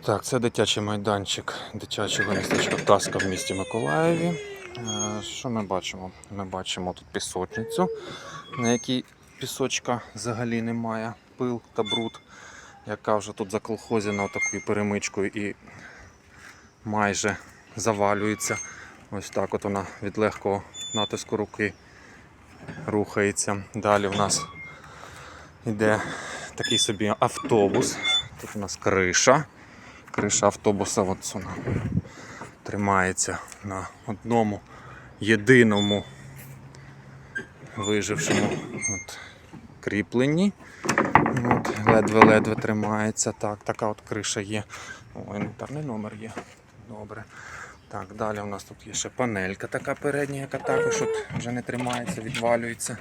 Так, це дитячий майданчик дитячого містечка Таска в місті Миколаєві. Е, Що ми бачимо? Ми бачимо тут пісочницю, на якій пісочка взагалі немає, пил та бруд, яка вже тут заколхозена такою перемичкою і майже завалюється. Ось так от вона від легкого натиску руки рухається. Далі в нас йде такий собі автобус. Тут у нас криша. Криша автобуса от тримається на одному єдиному вижившому от, кріпленні. Ледве-ледве тримається. Так, така от криша є. О, інвентарний номер є. Добре. Так, далі у нас тут є ще панелька така передня, яка також от вже не тримається, відвалюється.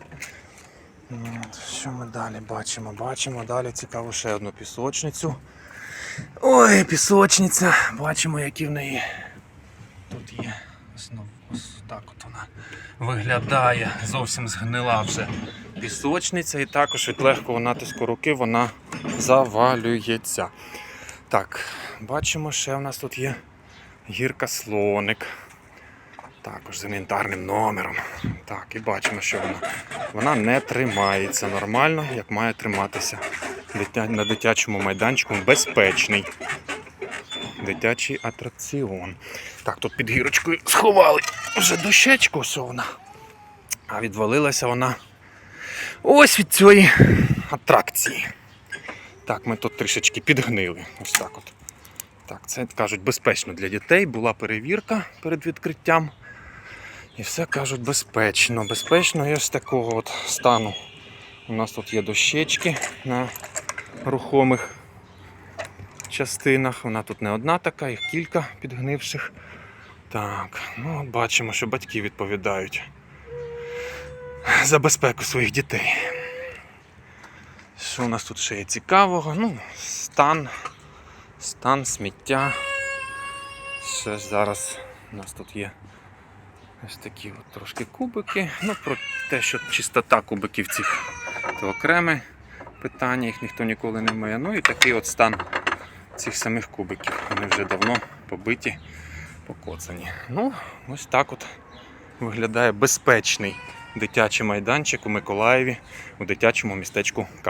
От, що ми далі бачимо? Бачимо далі цікаву ще одну пісочницю. Ой, пісочниця. Бачимо, які в неї тут є. Ну, ось так от вона виглядає. Зовсім згнила вже пісочниця, і також від легкого натиску руки вона завалюється. Так, бачимо, ще в нас тут є гірка слоник. Також з інвентарним номером. Так, і бачимо, що вона. Вона не тримається нормально, як має триматися на дитячому майданчику. Безпечний дитячий атракціон. Так, тут під гірочкою сховали вже дощечку, ось вона. А відвалилася вона ось від цієї атракції. Так, ми тут трішечки підгнили. Ось так от. Так, це кажуть безпечно для дітей. Була перевірка перед відкриттям. І все кажуть безпечно. Безпечно і ось такого от стану. У нас тут є дощечки на рухомих частинах. Вона тут не одна така, їх кілька підгнивших. Так, ну бачимо, що батьки відповідають за безпеку своїх дітей. Що у нас тут ще є цікавого? Ну, стан, стан сміття. Ще зараз у нас тут є ось такі от трошки кубики. Ну, про те, що чистота кубиків цих це окреме питання, їх ніхто ніколи не має. Ну і такий от стан цих самих кубиків. Вони вже давно побиті, покоцані. Ну, ось так от виглядає безпечний дитячий майданчик у Миколаєві у дитячому містечку Кас.